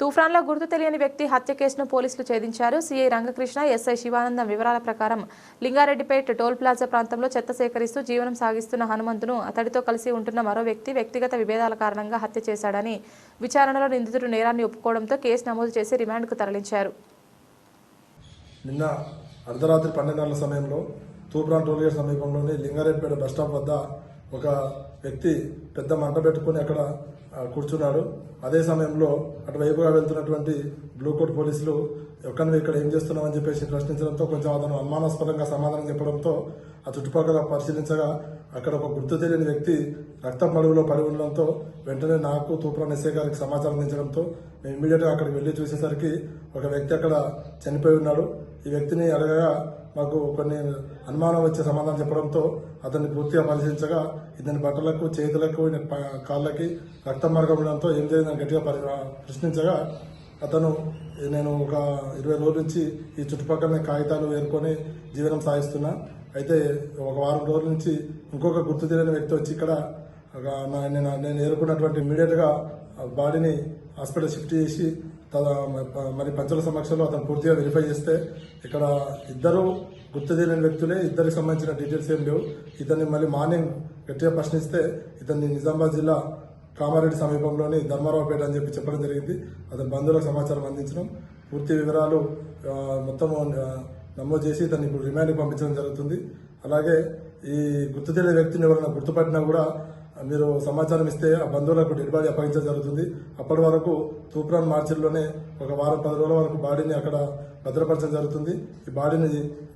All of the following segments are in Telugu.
తుఫాన్లో గుర్తు తెలియని వ్యక్తి హత్య కేసును పోలీసులు ఛేదించారు. సీఐ రంగకృష్ణ ఎస్ఐ శివానందం వివరాల ప్రకారం లింగారెడ్డిపేట టోల్ ప్లాజా ప్రాంతంలో చెత్త సేకరిస్తూ జీవనం సాగిస్తున్న హనుమంతును అతడితో కలిసి ఉంటున్న మరో వ్యక్తి వ్యక్తిగత విభేదాల కారణంగా హత్య చేశాడని విచారణలో నిందితుడు నేరాన్ని ఒప్పుకోవడంతో కేసు నమోదు చేసి రిమాండ్కు తరలించారు. నిన్న అర్ధరాత్రి పన్నెండున్నర సమయంలో తూప్రాన్ టోల్గేట్ సమీపంలోని లింగారెడ్డిపేట బస్టాప్ వద్ద ఒక వ్యక్తి పెద్ద మంట పెట్టుకుని అక్కడ కూర్చున్నాడు అదే సమయంలో అటువైపుగా వెళ్తున్నటువంటి బ్లూ కోట్ పోలీసులు ఎక్కడ ఇక్కడ ఏం చేస్తున్నామని చెప్పేసి ప్రశ్నించడంతో కొంచెం అతను అనుమానాస్పదంగా సమాధానం చెప్పడంతో ఆ చుట్టుపక్కల పరిశీలించగా అక్కడ ఒక గుర్తు తెలియని వ్యక్తి రక్తం మడుగులో పడి ఉండడంతో వెంటనే నాకు తూప్రాన్ ఎస్ఐ గారికి సమాచారం అందించడంతో మేము ఇమీడియట్గా అక్కడికి వెళ్ళి చూసేసరికి ఒక వ్యక్తి అక్కడ చనిపోయి ఉన్నాడు. ఈ వ్యక్తిని అడగగా మాకు కొన్ని అనుమానం వచ్చే సమాధానం చెప్పడంతో అతన్ని పూర్తిగా పరిశీలించగా ఇతని బట్టలకు చేతులకు కాళ్ళకి రక్తం మార్గం ఏం జరిగిందని గట్టిగా పరి- ప్రశ్నించగా అతను నేను ఒక ఇరవై రోజుల నుంచి ఈ చుట్టుపక్కల కాగితాలు వేరుకొని జీవనం సాగిస్తున్నా. అయితే ఒక వారం రోజుల నుంచి ఇంకొక గుర్తు తెలియని వ్యక్తి వచ్చి ఇక్కడ నా- నేను నేను ఏరుకున్నటువంటి ఇమీడియట్గా బాడీని హాస్పిటల్ షిఫ్ట్ చేసి తద- మరి పంచుల సమక్షంలో అతను పూర్తిగా వెరిఫై చేస్తే ఇక్కడ ఇద్దరు గుర్తు తెలియని వ్యక్తులే ఇద్దరికి సంబంధించిన డీటెయిల్స్ ఏం లేవు. ఇతన్ని మళ్ళీ మార్నింగ్ గట్టిగా ప్రశ్నిస్తే ఇతన్ని నిజామాబాద్ జిల్లా కామారెడ్డి సమీపంలోని ధర్మారావుపేట అని చెప్పి చెప్పడం జరిగింది. అతని బంధువులకు సమాచారం అందించడం పూర్తి వివరాలు మొత్తం నమోదు చేసి తను ఇప్పుడు రిమాండ్కి పంపించడం జరుగుతుంది. అలాగే ఈ గుర్తు తెలియని వ్యక్తిని ఎవరైనా గుర్తుపట్టినా కూడా మీరు సమాచారం ఇస్తే ఆ బంధువులకు డెడ్ బాడీ అప్పగించడం జరుగుతుంది. అప్పటి వరకు తూప్రాన్ మార్చిల్లోనే ఒక వారం పది రోజుల వరకు బాడీని అక్కడ భద్రపరచడం జరుగుతుంది. ఈ బాడీని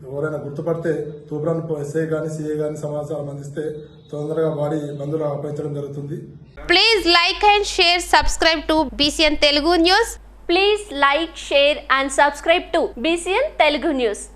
ఎవరైనా గుర్తుపడితే తూప్రాన్ ఎస్ఐ కానీ సిఐ కానీ సమాచారం అందిస్తే తొందరగా బాడీ బంధువులకు అప్పగించడం జరుగుతుంది. Please like and share subscribe to BCN Telugu news please like share and subscribe to BCN Telugu news